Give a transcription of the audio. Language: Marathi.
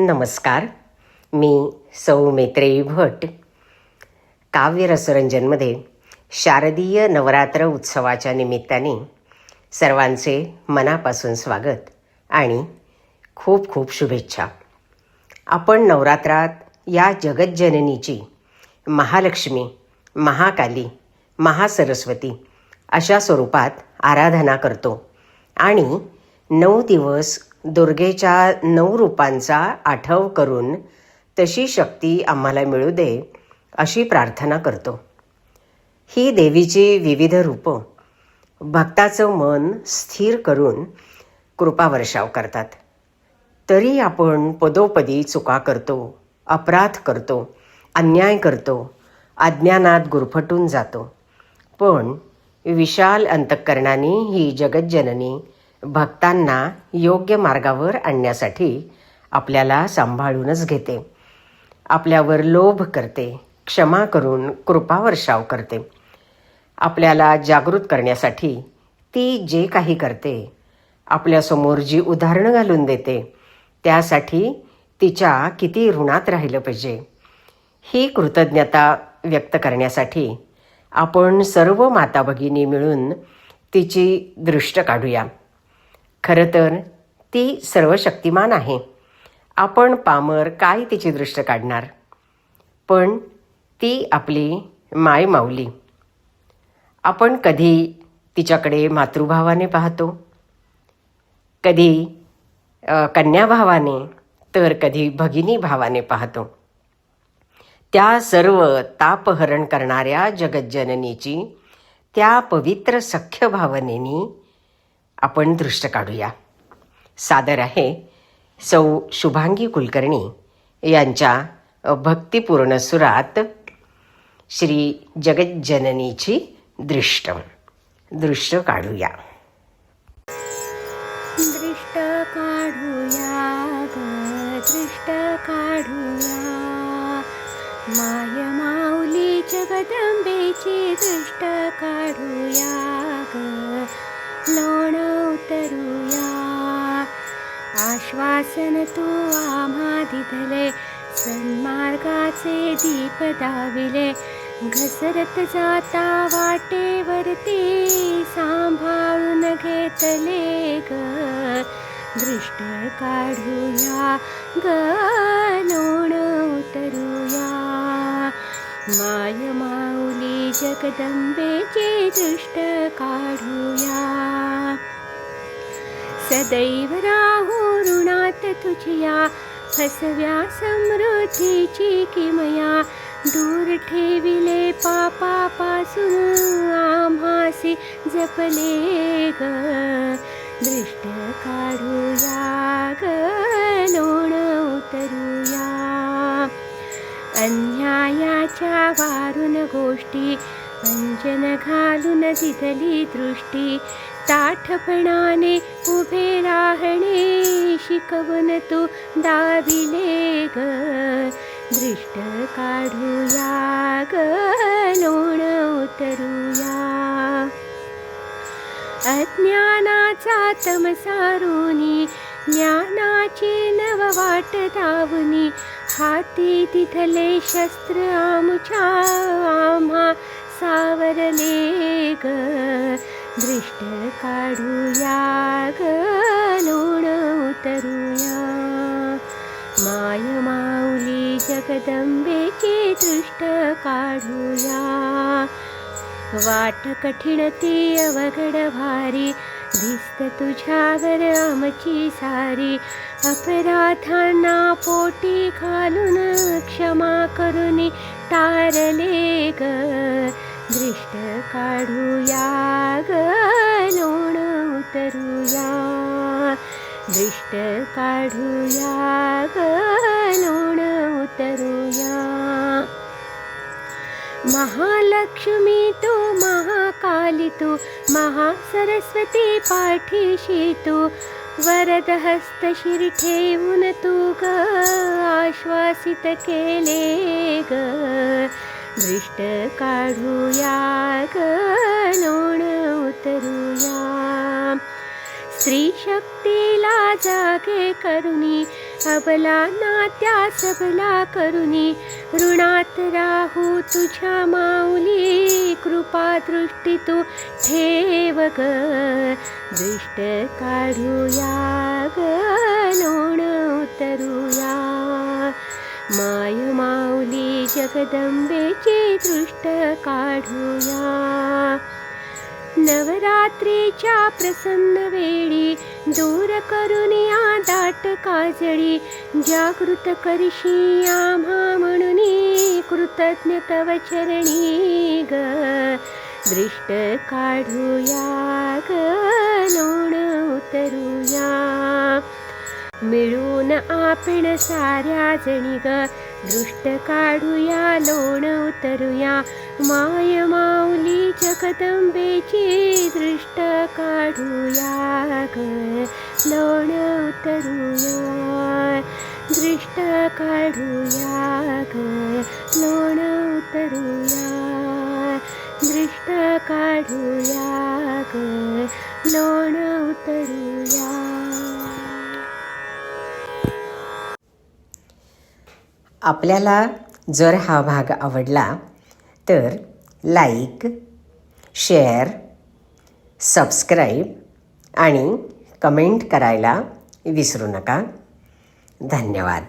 नमस्कार. मी सौ मैत्रेयी भट. काव्य रसरंजनमध्ये शारदीय नवरात्र उत्सवाच्या निमित्ताने सर्वांचे मनापासून स्वागत आणि खूप खूप शुभेच्छा. आपण नवरात्रात या जगज्जननीची महालक्ष्मी महाकाली महासरस्वती अशा स्वरूपात आराधना करतो आणि नऊ दिवस दुर्गेच्या नऊ रूपांचा आठव करून तशी शक्ती आम्हाला मिळू दे अशी प्रार्थना करतो. ही देवीची विविध रूपं भक्ताचं मन स्थिर करून कृपावर्षाव करतात. तरी आपण पदोपदी चुका करतो अपराध करतो अन्याय करतो अज्ञानात गुरफटून जातो. पण विशाल अंतःकरणाने ही जगज्जननी भक्तांना योग्य मार्गावर आणण्यासाठी आपल्याला सांभाळूनच घेते. आपल्यावर लोभ करते क्षमा करून कृपावर्षाव करते. आपल्याला जागृत करण्यासाठी ती जे काही करते आपल्यासमोर जी उदाहरणं घालून देते त्यासाठी तिच्या किती ऋणात राहिलं पाहिजे. ही कृतज्ञता व्यक्त करण्यासाठी आपण सर्व माता भगिनी मिळून तिची दृष्ट काढूया. खरं तर ती सर्वशक्तिमान आहे. आपण पामर काय तिची दृष्ट काढणार? पण ती आपली माय माऊली. आपण कधी तिच्याकडे मातृभावाने पाहतो? कधी कन्याभावाने तर कधी भगिनी भावाने पाहतो? त्या सर्व तापहरण करणाऱ्या जगज्जननीची त्या पवित्र सख्य भावनेनी आपण दृष्ट काढूया. सादर आहे सौ शुभांगी कुलकर्णी यांच्या भक्तिपूर्ण सुरात श्री जगज्जननीची दृष्ट. दृष्ट काढूया. दृष्ट काढूया दृष्ट काढूया. माय माऊली जगदंबेची दृष्ट काढूया. आश्वासन तू आम्हा दिधले सन्मार्गाचे दीप दाविले. घसरत जाता वाटेवरती सांभाळून घेतले ग. दृष्ट काढूया ग लोण उतरूया. माय माऊली जगदंबेचे दृष्ट काढूया. सदैव राहू हात तुझिया फसव्या समृद्धीची किमया दूर ठेविले पापापासून आम्हासी जपले ग. दृष्ट काढूया ग लोण उतरूया. अन्यायाच्या वारून गोष्टी अंजन घालून दिधली दृष्टी ताठपणाने उभे राहणे शिकवून तू दाविले ग. दृष्ट काढूया ग लोण उतरूया. अज्ञानाचा तमसारुनी ज्ञानाची नव वाट दावनी हाती तिथले शस्त्र आमच्या आम्हा सावरले ग. दृष्ट काढूया ग लोण तरुया माय माऊली जगदंबेची दृष्ट काढूया वाट कठीण ती अवघड भारी भिस्त तुझ्यावर आमची सारी अपराधांना पोटी घालून क्षमा करून तारले ग दृष्ट काढूया ग लोण उतरूया दृष्ट काढूया ग लोण उतरूया. महालक्ष्मी तू महाकाली तू महासरस्वती पाठीशी तू वरद हस्त शिरी ठेवून तू ग आश्वासित केले ग. दृष्ट काढूया ग उतरूया स्त्री शक्तीला जागे करुणी अबला नात्या सबला करुणी. ऋणात राहू तुझ्या माऊली कृपा दृष्टी तू ठेव ग. दृष्ट काढूया ग लोण उतरूया. माय माऊली जगदंबेची दृष्ट काढूया. नवरात्रीच्या प्रसन्न वेळी दूर करून या दाट काजळी जागृत करशी आम्हा म्हणून कृतज्ञ तव चरणी ग. दृष्ट काढूया ग लोण उतरूया. मिळून आपण साऱ्या जणी ग दृष्ट काढूया लोण उतरूया माय माऊली जगदंबेची दृष्ट काढूया ग लोण उतरूया दृष्ट काढूया ग लोण उतरूया दृष्ट काढूया ग लोण उतरूया आपल्याला जर हा भाग आवडला तर लाईक शेअर सबस्क्राईब आणि कमेंट करायला विसरू नका. धन्यवाद.